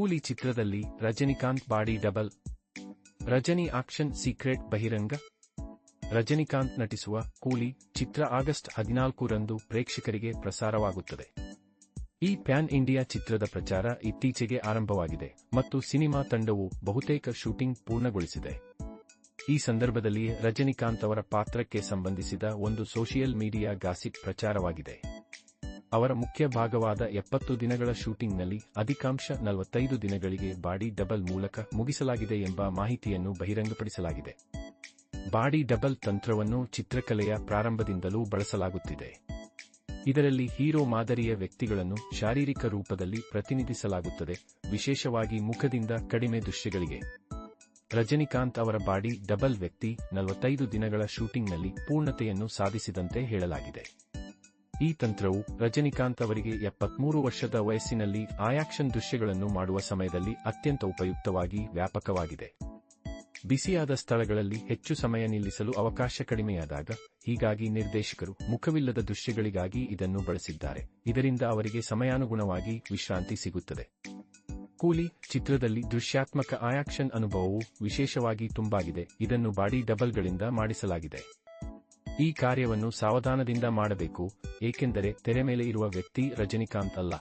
ಕೂಲಿ ಚಿತ್ರದಲ್ಲಿ Rajinikanth body double. Rajini action secret ಬಹಿರಂಗ. ರಜನಿಕಾಂತ್ ನಟಿಸುವ ಕೂಲಿ ಚಿತ್ರ ಆಗಸ್ಟ್ ಹದಿನಾಲ್ಕು ರಂದು ಪ್ರೇಕ್ಷಕರಿಗೆ ಪ್ರಸಾರವಾಗುತ್ತದೆ. ಈ ಪ್ಯಾನ್ ಇಂಡಿಯಾ ಚಿತ್ರದ ಪ್ರಚಾರ ಇತ್ತೀಚೆಗೆ ಆರಂಭವಾಗಿದೆ ಮತ್ತು ಸಿನಿಮಾ ತಂಡವು ಬಹುತೇಕ ಶೂಟಿಂಗ್ ಪೂರ್ಣಗೊಳಿಸಿದೆ. ಈ ಸಂದರ್ಭದಲ್ಲಿ ರಜನಿಕಾಂತ್ ಅವರ ಪಾತ್ರಕ್ಕೆ ಸಂಬಂಧಿಸಿದ ಒಂದು ಸೋಷಿಯಲ್ ಮೀಡಿಯಾ ಗಾಸಿಪ್ ಪ್ರಚಾರವಾಗಿದೆ. ಅವರ ಮುಖ್ಯ ಭಾಗವಾದ ಎಪ್ಪತ್ತು ದಿನಗಳ ಶೂಟಿಂಗ್ನಲ್ಲಿ ಅಧಿಕಾಂಶ ನಲವತ್ತೈದು ದಿನಗಳಿಗೆ ಬಾಡಿ ಡಬಲ್ ಮೂಲಕ ಮುಗಿಸಲಾಗಿದೆ ಎಂಬ ಮಾಹಿತಿಯನ್ನು ಬಹಿರಂಗಪಡಿಸಲಾಗಿದೆ. ಬಾಡಿ ಡಬಲ್ ತಂತ್ರವನ್ನು ಚಿತ್ರಕಲೆಯ ಪ್ರಾರಂಭದಿಂದಲೂ ಬಳಸಲಾಗುತ್ತಿದೆ. ಇದರಲ್ಲಿ ಹೀರೋ ಮಾದರಿಯ ವ್ಯಕ್ತಿಗಳನ್ನು ಶಾರೀರಿಕ ರೂಪದಲ್ಲಿ ಪ್ರತಿನಿಧಿಸಲಾಗುತ್ತದೆ, ವಿಶೇಷವಾಗಿ ಮುಖದಿಂದ ಕಡಿಮೆ ದೃಶ್ಯಗಳಿಗೆ. ರಜನಿಕಾಂತ್ ಅವರ ಬಾಡಿ ಡಬಲ್ ವ್ಯಕ್ತಿ ನಲವತ್ತೈದು ದಿನಗಳ ಶೂಟಿಂಗ್ನಲ್ಲಿ ಪೂರ್ಣತೆಯನ್ನು ಸಾಧಿಸಿದಂತೆ ಹೇಳಲಾಗಿದೆ. ಈ ತಂತ್ರವು ರಜನಿಕಾಂತ್ ಅವರಿಗೆ ಎಪ್ಪತ್ಮೂರು ವರ್ಷದ ವಯಸ್ಸಿನಲ್ಲಿ ಆಯಾಕ್ಷನ್ ದೃಶ್ಯಗಳನ್ನು ಮಾಡುವ ಸಮಯದಲ್ಲಿ ಅತ್ಯಂತ ಉಪಯುಕ್ತವಾಗಿ ವ್ಯಾಪಕವಾಗಿದೆ. ಬಿಸಿಯಾದ ಸ್ಥಳಗಳಲ್ಲಿ ಹೆಚ್ಚು ಸಮಯ ನಿಲ್ಲಿಸಲು ಅವಕಾಶ ಕಡಿಮೆಯಾದಾಗ, ಹೀಗಾಗಿ ನಿರ್ದೇಶಕರು ಮುಖವಿಲ್ಲದ ದೃಶ್ಯಗಳಿಗಾಗಿ ಇದನ್ನು ಬಳಸಿದ್ದಾರೆ. ಇದರಿಂದ ಅವರಿಗೆ ಸಮಯಾನುಗುಣವಾಗಿ ವಿಶ್ರಾಂತಿ ಸಿಗುತ್ತದೆ. ಕೂಲಿ ಚಿತ್ರದಲ್ಲಿ ದೃಶ್ಯಾತ್ಮಕ ಆಯಾಕ್ಷನ್ ಅನುಭವವು ವಿಶೇಷವಾಗಿ ತುಂಬಾಗಿದೆ. ಇದನ್ನು ಬಾಡಿ ಡಬಲ್ಗಳಿಂದ ಮಾಡಿಸಲಾಗಿದೆ. ಈ ಕಾರ್ಯವನ್ನು ಸಾವಧಾನದಿಂದ ಮಾಡಬೇಕು ಏಕೆಂದರೆ ತೆರೆ ಮೇಲೆ ಇರುವ ವ್ಯಕ್ತಿ ರಜನಿಕಾಂತ್ ಅಲ್ಲ.